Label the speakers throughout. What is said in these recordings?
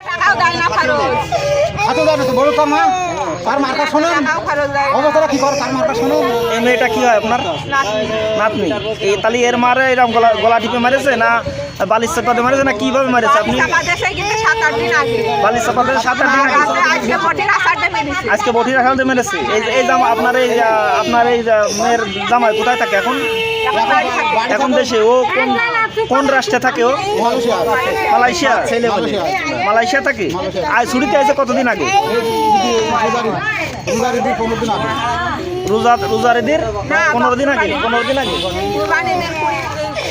Speaker 1: টাকাও দেয় না খরচ।
Speaker 2: হাতে দেয় তো বলো তো মা তার মার্কা শোনেন।
Speaker 1: টাকাও খরচ দেয় না।
Speaker 2: অবস্থাটা কি করে তার মার্কা শোনেন।
Speaker 3: এই মেয়েটা কি হয় আপনার?
Speaker 1: নাতনি।
Speaker 3: নাতনি। এই তাহলে এর মারে এরকম গলা গলা টিপে মারেছে না বালিশ চাপাতে মারেছে না কীভাবে মারেছে? আপনি
Speaker 1: চাপা দেশে কিন্তু সাত আট দিন আগে।
Speaker 3: বালিশ
Speaker 1: আজকে মোটির আসারটা মেরেছে।
Speaker 3: এই যে- এই জামা আপনার এই আপনার এই মেয়ের জামাই কোথায় থাকে এখন?
Speaker 1: এখন
Speaker 3: দেশে। ও কোন কোন রাষ্ট্রে থাকে ও?
Speaker 2: মালয়েশিয়া
Speaker 3: মালয়েশিয়া ছেলে বলে। মালয়েশিয়া থাকে? আর ছুটিতে আছে কতদিন আগে?
Speaker 2: রোজারি দিন দিন
Speaker 3: রোজা রোজার ঈদের পনেরো দিন আগে? পনেরো দিন আগে
Speaker 1: কুরবানির দিন কুড়ি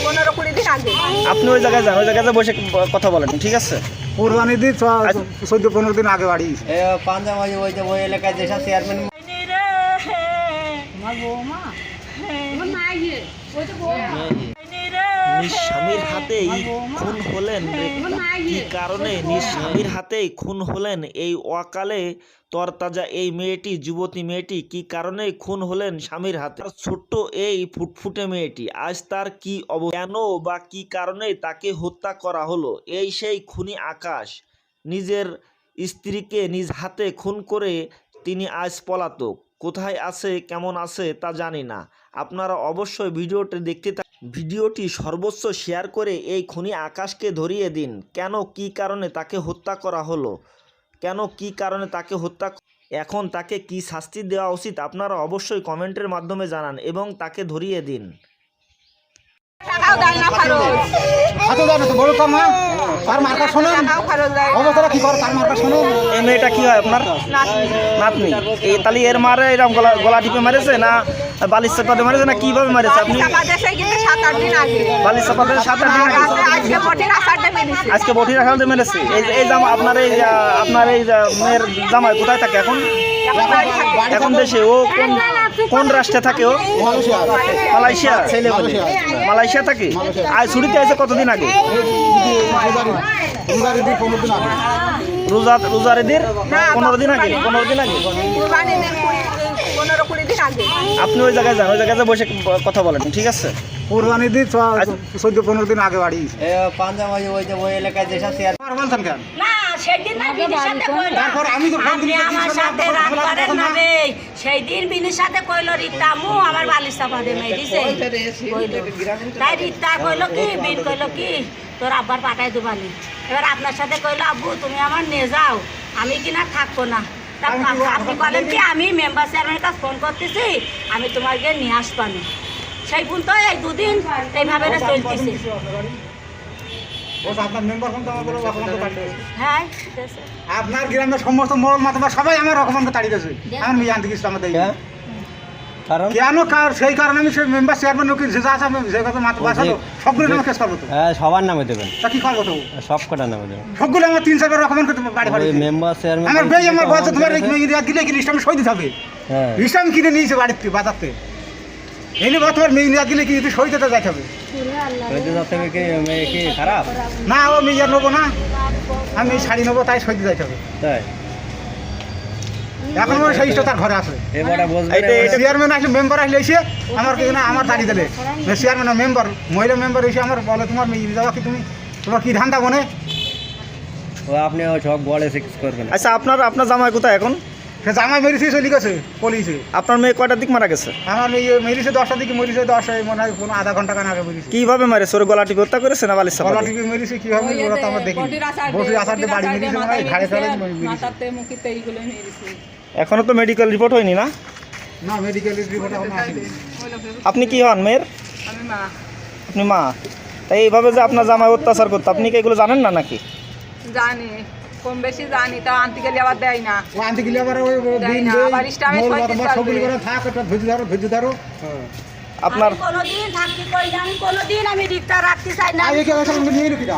Speaker 1: পনেরো কুড়ি দিন আগে
Speaker 3: আপনি ওই জায়গায় যান ওই জায়গায় বসে কথা বলেন ঠিক আছে?
Speaker 2: কোরবানি দিন চোদ্দ পনেরো দিন আগে বাড়ি গেছে।
Speaker 4: পাঞ্জাবাজি ওই যে ওই এলাকায় যেসব চেয়ারম্যান
Speaker 3: নিজ স্বামীর হাতেই খুন হলেন। কি কারণে নিজ স্বামীর হাতেই খুন হলেন? এই অকালে তরতাজা এই মেয়েটি, যুবতী মেয়েটি, কি কারণে খুন হলেন স্বামীর হাতে? ছোট্ট এই ফুটফুটে মেয়েটি, আজ তার কি অব কেন বা কি কারণে তাকে হত্যা করা হলো? এই সেই খুনি আকাশ, নিজের স্ত্রীকে নিজ হাতে খুন করে তিনি আজ পলাতক। কোথায় আছে, কেমন আছে তা জানি না। আপনারা অবশ্যই ভিডিওটি দেখতে ভিডিওটি সর্বোচ্চ শেয়ার করে এই খুনি আকাশকে ধরিয়ে দিন। কেন কি কারণে তাকে হত্যা করা হলো? কেন কি কারণে তাকে হত্যা এখন তাকে কি শাস্তি দেওয়া উচিত আপনারা অবশ্যই কমেন্টের মাধ্যমে জানান এবং তাকে ধরিয়ে দিন। এই মেয়েটা কি হয় আপনার?
Speaker 1: নাতনি।
Speaker 3: নাতনি। এই তাহলে এর মারে এরকম গলা গলা টিপে মারেছে না বালিশ চাপাতে মারেছে না? কীভাবে মারেছে? আপনি বালিশ চাপাতে সাত আট দিন আগে।
Speaker 1: আজকে মোটির আসারটা মেরেছে।
Speaker 3: এই এই জামা আপনার এই আপনার এই মেয়ের জামাই কোথায় থাকে এখন?
Speaker 1: এখন
Speaker 3: দেশে ও কোন কোন রাষ্ট্রে থাকে ও?
Speaker 2: মালয়েশিয়া।
Speaker 3: ছেলে বলে মালয়েশিয়া থাকে? আর ছুটিতে আছে কতদিন আগে?
Speaker 2: রোজারি রোজারি দিন আগে
Speaker 3: রোজা রোজার ঈদের পনেরো দিন আগে? পনেরো দিন আগে
Speaker 1: কুরবানির দিন কুড়ি পনেরো কুড়ি দিন আগে
Speaker 3: আপনি ওই জায়গায় যান ওই জায়গায় বসে কথা বলেন ঠিক আছে?
Speaker 2: কোরবানি দিন চোদ্দ পনেরো দিন আগে বাড়ি গেছে।
Speaker 4: ওই যে ওই এলাকায় যেসব চেয়ারম্যান
Speaker 2: বলছেন কেন?
Speaker 5: না সেদিন না বিনির সাথে কইলো।
Speaker 2: তারপর আমি তো ফোন
Speaker 5: আপনি
Speaker 2: দিয়েছি,
Speaker 5: আমার
Speaker 2: শোনো,
Speaker 5: সাথে
Speaker 2: আপনার
Speaker 5: রাগ
Speaker 2: কথা
Speaker 5: করেন
Speaker 2: না।
Speaker 5: না রে। সেই দিন বিনির সাথে কইলো রিতামু আমার বালিশ চাপা দে মেয়ে দিছে তাই রিতা কইলো কি বিন কইলো কি তোর আব্বার পাঠাই এবার আপনার সাথে কইলো আব্বু তুমি আমার নিয়ে যাও আমি কিনা থাকব না। আপনি বলেন কি আমি মেম্বার চেয়ারম্যানের কাছে ফোন করতেছি আমি তোমাকে নিয়ে আসবানি সেই ফোন তো এই দুদিন এইভাবে চলতেছে।
Speaker 2: আপনার।
Speaker 5: হ্যাঁ
Speaker 2: আপনার গ্রামের সমস্ত মোড় মাথা সবাই আমার রকমকে তাড়িয়ে দিয়েছে। আমার মেয়ে আনতে আমাদের
Speaker 4: কারণ?
Speaker 2: কেন কার সেই কারণে আমি সেই মেম্বার চেয়ারম্যান লোক যে যা আছে আমি যে কথা মাথা বাসালো সবগুলো নামে কেস করব তো?
Speaker 4: হ্যাঁ সবার নামে দেবেন।
Speaker 2: তা কি করব তো?
Speaker 4: সব কটা নামে দেবেন।
Speaker 2: সবগুলো আমার তিন চারবার রকমান করতে বাড়ি বাড়ি
Speaker 4: মেম্বার চেয়ারম্যান
Speaker 2: আমার তোমার লিস্ট সই দিতে হবে।
Speaker 4: হ্যাঁ।
Speaker 2: কিনে নিয়েছি বাড়িতে বাজারতে। এনে বা তোমার মেয়ে দিলে কি যদি সই দিতে যাইতে হবে?
Speaker 4: কি মেয়ে কি খারাপ?
Speaker 2: না ও মেয়ে নেব না। আমি শাড়ি নেব তাই সই দিতে যাইতে হবে।
Speaker 4: তাই?
Speaker 2: এখন মনে সেই তার ঘরে আছে। চেয়ারম্যান আসলে মেম্বার আসলে এসে আমার কি না আমার দাঁড়িয়ে দিলে। চেয়ারম্যান মেম্বার মহিলা মেম্বার এসে আমার বলে তোমার মেয়ে যাওয়া কি তুমি? তোমার কি ধান্দা মনে
Speaker 4: ও আপনি সব বলে সিক্স করবেন।
Speaker 3: আচ্ছা আপনার আপনার জামাই কোথায় এখন?
Speaker 2: সে জামাই মেরেছে চলে গেছে পুলিশে
Speaker 3: আপনার মেয়ে কয়টার দিক মারা গেছে?
Speaker 2: আমার মেয়ে মেরেছে দশটার দিকে মেরেছে দশটায় মনে হয় কোনো আধা ঘণ্টা কান আগে মেরেছে।
Speaker 3: কীভাবে মারেছে? ওর গলা টিপে হত্যা করেছে না বালিশ চাপা
Speaker 2: গলা
Speaker 3: দিয়ে?
Speaker 2: টিপে মেরেছে কীভাবে? ওরা তো আমার দেখি বসে আসার বাড়ি মেরেছে ঘাড়ে ফেলে মেরেছে।
Speaker 3: এখনও তো মেডিকেল রিপোর্ট হয়নি না?
Speaker 2: না মেডিকেল রিপোর্ট এখনও আসেনি।
Speaker 3: আপনি কি হন মেয়ের?
Speaker 1: আমি মা।
Speaker 3: আপনি মা? তাই এইভাবে যে আপনার জামাই অত্যাচার করতো আপনি কি এগুলো জানেন না নাকি?
Speaker 1: জানি কম বেশি জানি তাও আনতে গেলে আবার দেয় না।
Speaker 2: ও আনতে গেলে আবার ওই ও
Speaker 1: যাই
Speaker 2: দিন
Speaker 1: না, আবার ইস্টামে
Speaker 2: মোল
Speaker 1: ছয়ত্রিশ
Speaker 2: বাদ বা সবগুলি
Speaker 1: চলবে।
Speaker 2: করে থাক একটা ধৈর্য ধরো ধৈর্য ধরো।
Speaker 3: আপনার
Speaker 5: আমি কোনোদিন থাকতে কই না কোনোদিন আমি রিক্তা রাখতে চাই না।
Speaker 2: আর এই এই সালামকে নিয়ে এলো কিনা?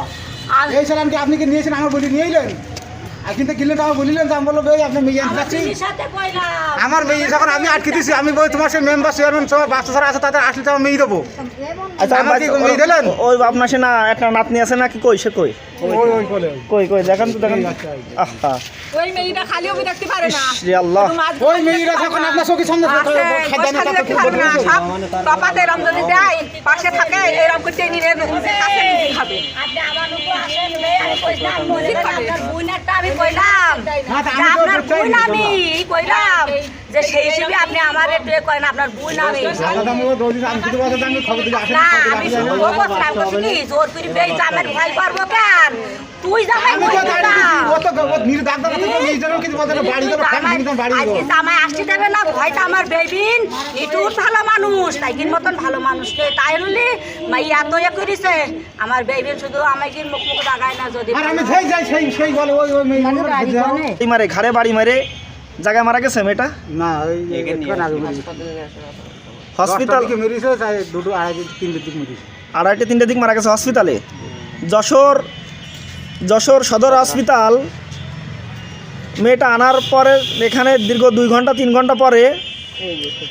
Speaker 2: এই সালামকে আপনি কি নিয়েছেন? আমার বলি নিয়ে এলেন? কিন্তু গেলে তো আমার বলিলেন যে আমি বলল ভাই আপনার মেয়ে
Speaker 5: আমার
Speaker 2: যাচ্ছি
Speaker 5: বিনির সাথে কইলাম।
Speaker 2: আমার মেয়ে যখন আমি আটকে দিছি আমি বলি তোমার সেই মেম্বার চেয়ারম্যান সব বাচ্চা ছাড়া আছে তাদের আসলে তো আমি মেয়ে দেবো।
Speaker 3: আচ্ছা
Speaker 2: আমার কি
Speaker 3: বাচ্চা-
Speaker 2: মেয়ে দিলেন?
Speaker 3: ওই আপনার সে না একটা নাতনি আছে নাকি কই সে কই? কই কই দেখেন তো দেখেন। আহা।
Speaker 1: ওই মেয়েটা খালিও দেখতে পারে না
Speaker 3: আল্লাহ।
Speaker 2: ওই মেয়েরা যখন আপনার চোখের সামনে
Speaker 1: দেখতে পারবে না সব টপাতে এরম যদি দেয় পাশে থাকে এরম করে টেনে নিয়ে কাছে নিয়ে খাবে
Speaker 5: আপনি আমার উপর আসেন, মেয়ে, আমি কইলাম, বলে আপনার বোনেরটা আমি কইলাম। যে
Speaker 2: আমি তো
Speaker 5: আপনার
Speaker 2: চাই
Speaker 5: বোন আমি, কইলাম। যে সেই হিসেবে আপনি আমার একটু এ করেন, আপনার বোন আমি।
Speaker 2: দাদা আমি আসেন
Speaker 5: না, আমি জোর করে জামাইয়ের ভয় করব কেন? তুই জামাই আজকে জামাই আসতে দেবে না? ভয়টা আমার বেবিন ভালো মানুষ তাইকির মতন ভালো মানুষ। নয় তাই হলে মাই এত ইয়ে করিছে। আমার বেবিন শুধু আমাকে মুখ মুখ দাগায় না যদি
Speaker 2: আর আমি সেই যাই সেই সেই বলে ওই ওই মেয়ে
Speaker 3: এই মারে ঘাড়ে বাড়ি মারে জায়গায় মারা গেছে মেয়েটা?
Speaker 2: না
Speaker 3: হসপিটাল
Speaker 2: দুটো তিনটে দিক মেরিছে।
Speaker 3: আড়াইটে তিনটে দিক মারা গেছে হসপিটালে। যশোর যশোর সদর হসপিটাল। মেয়েটা আনার পরে এখানে দীর্ঘ দুই ঘণ্টা তিন ঘণ্টা পরে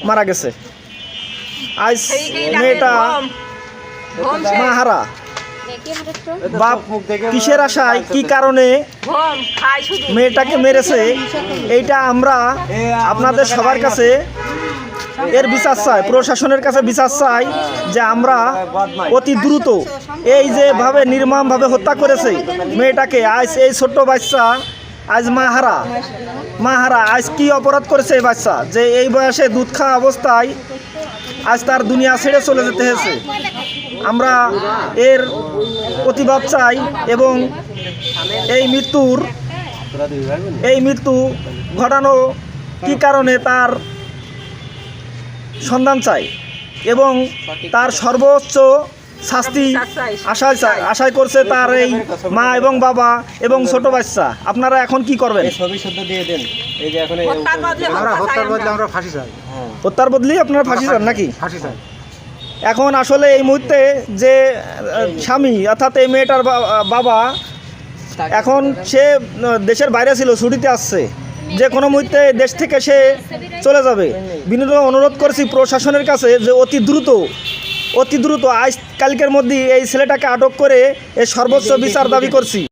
Speaker 3: মারা গেছে। আজ মেয়েটা মাহারা। বাপ কিসের আশায় কি কারণে? মেয়েটাকে মেরেছে। এইটা আমরা আপনাদের সবার কাছে এর বিচার চাই, প্রশাসনের কাছে বিচার চাই যে আমরা অতি দ্রুত এই যেভাবে নির্মমভাবে হত্যা করেছে মেয়েটাকে, আজ এই ছোট্ট বাচ্চা, আজ মাহারা মাহারা, আজ কি অপরাধ করেছে এই বাচ্চা? যে এই বয়সে দুধ খাওয়া অবস্থায় আজ তার দুনিয়া ছেড়ে চলে যেতে হয়েছে। আমরা এর প্রতিবাদ চাই এবং এই মৃত্যুর, এই মৃত্যু ঘটানো কি কারণে তার সন্ধান চাই এবং তার সর্বোচ্চ শাস্তি আশায় চাই আশায় করছে তার এই মা এবং বাবা এবং ছোট বাচ্চা। আপনারা এখন কি করবেন?
Speaker 4: এই ছবি শুদ্ধ দিয়ে দেন। এই যে এখন এই
Speaker 1: হত্যার বদলে
Speaker 2: বদলি
Speaker 3: আপনারা ফাঁসি চান নাকি? এখন আসলে এই মুহূর্তে যে স্বামী অর্থাৎ এই মেয়েটার বাবা এখন সে দেশের বাইরে ছিল ছুটিতে আসছে। যে কোনো মুহূর্তে দেশ থেকে সে চলে যাবে। বিনোদ অনুরোধ করছি প্রশাসনের কাছে যে অতি দ্রুত অতি দ্রুত আজ কালকের মধ্যেই এই ছেলেটাকে আটক করে এর সর্বোচ্চ বিচার দাবি করছি।